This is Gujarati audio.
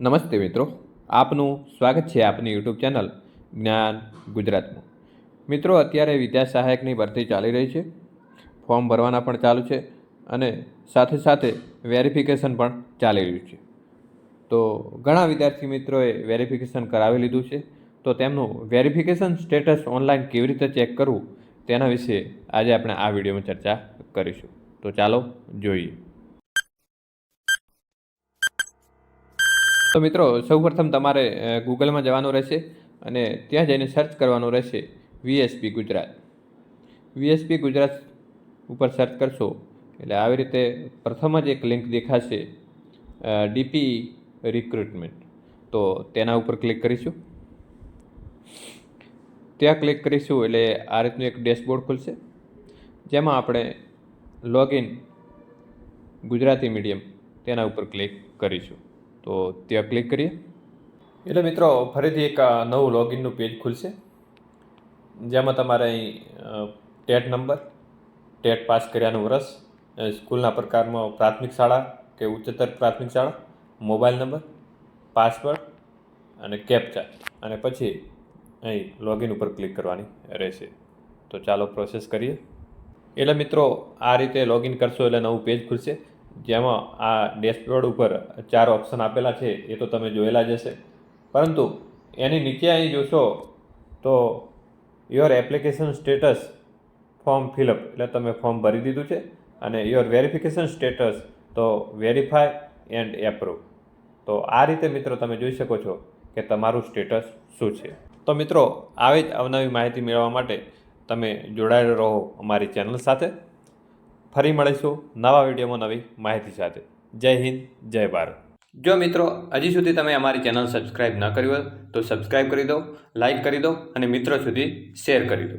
નમસ્તે મિત્રો, આપનું સ્વાગત છે આપની યુટ્યુબ ચેનલ જ્ઞાન ગુજરાતનું. મિત્રો, અત્યારે વિદ્યા સહાયકની ભરતી ચાલી રહી છે, ફોર્મ ભરવાના પણ ચાલુ છે અને સાથે સાથે વેરિફિકેશન પણ ચાલી રહ્યું છે. તો ઘણા વિદ્યાર્થી મિત્રોએ વેરિફિકેશન કરાવી લીધું છે, તો તેમનું વેરિફિકેશન સ્ટેટસ ઓનલાઈન કેવી રીતે ચેક કરવું તેના વિશે આજે આપણે આ વિડીયોમાં ચર્ચા કરીશું. તો ચાલો જોઈએ. તો મિત્રો, સૌપ્રથમ તમારે ગૂગલમાં જવાનું રહેશે અને ત્યાં જઈને સર્ચ કરવાનું રહેશે વીએસપી ગુજરાત. વીએસપી ગુજરાત ઉપર સર્ચ કરશો, એટલે આવી રીતે પ્રથમ જ એક લિંક દેખાશે ડીપી રિક્રુટમેન્ટ તો તેના ઉપર ક્લિક કરીશું. ત્યાં ક્લિક કરીશું, એટલે આ રીતનું એક ડેશબોર્ડ ખુલશે, જેમાં આપણે લોગિન ગુજરાતી મીડિયમ તેના ઉપર ક્લિક કરીશું. તો ત્યાં ક્લિક કરીએ. એટલે મિત્રો, ફરીથી એક નવું લોગિનનું પેજ ખુલશે. જેમાં તમારે અહીં ટેટ નંબર ટેટ પાસ કર્યાનું વર્ષ સ્કૂલના પ્રકારમાં પ્રાથમિક શાળા કે ઉચ્ચતર પ્રાથમિક શાળા, મોબાઈલ નંબર, પાસવર્ડ અને કેપ્ચા અને પછી અહીં લોગિન ઉપર ક્લિક કરવાની રહેશે. તો ચાલો પ્રોસેસ કરીએ. એટલે મિત્રો, આ રીતે લોગિન કરશો એટલે નવું પેજ ખુલશે. જેમાં આ ડેશબોર્ડ ઉપર ચાર ઓપ્શન આપેલા છે, એ તો તમે જોયેલા જ હશે. પરંતુ એની નીચે અહીં જોશો તો your application status form fill up એટલે તમે ફોર્મ ભરી દીધું છે અને યોર વેરિફિકેશન સ્ટેટસ તો વેરીફાય એન્ડ એપ્રુવ તો આ રીતે મિત્રો તમે જોઈ શકો છો કે તમારું સ્ટેટસ શું છે. તો મિત્રો, આવી જ અવનવી માહિતી મેળવવા માટે તમે જોડાયેલા રહો અમારી ચેનલ સાથે. ફરી મળીશું નવા વિડીયોમાં નવી માહિતી સાથે. જય હિન્દ, જય ભારત. જો મિત્રો, હજી સુધી તમે અમારી ચેનલ સબસ્ક્રાઇબ ન કરી હોય તો સબસ્ક્રાઇબ કરી દો, લાઇક કરી દો અને મિત્રો સુધી શેર કરી દો.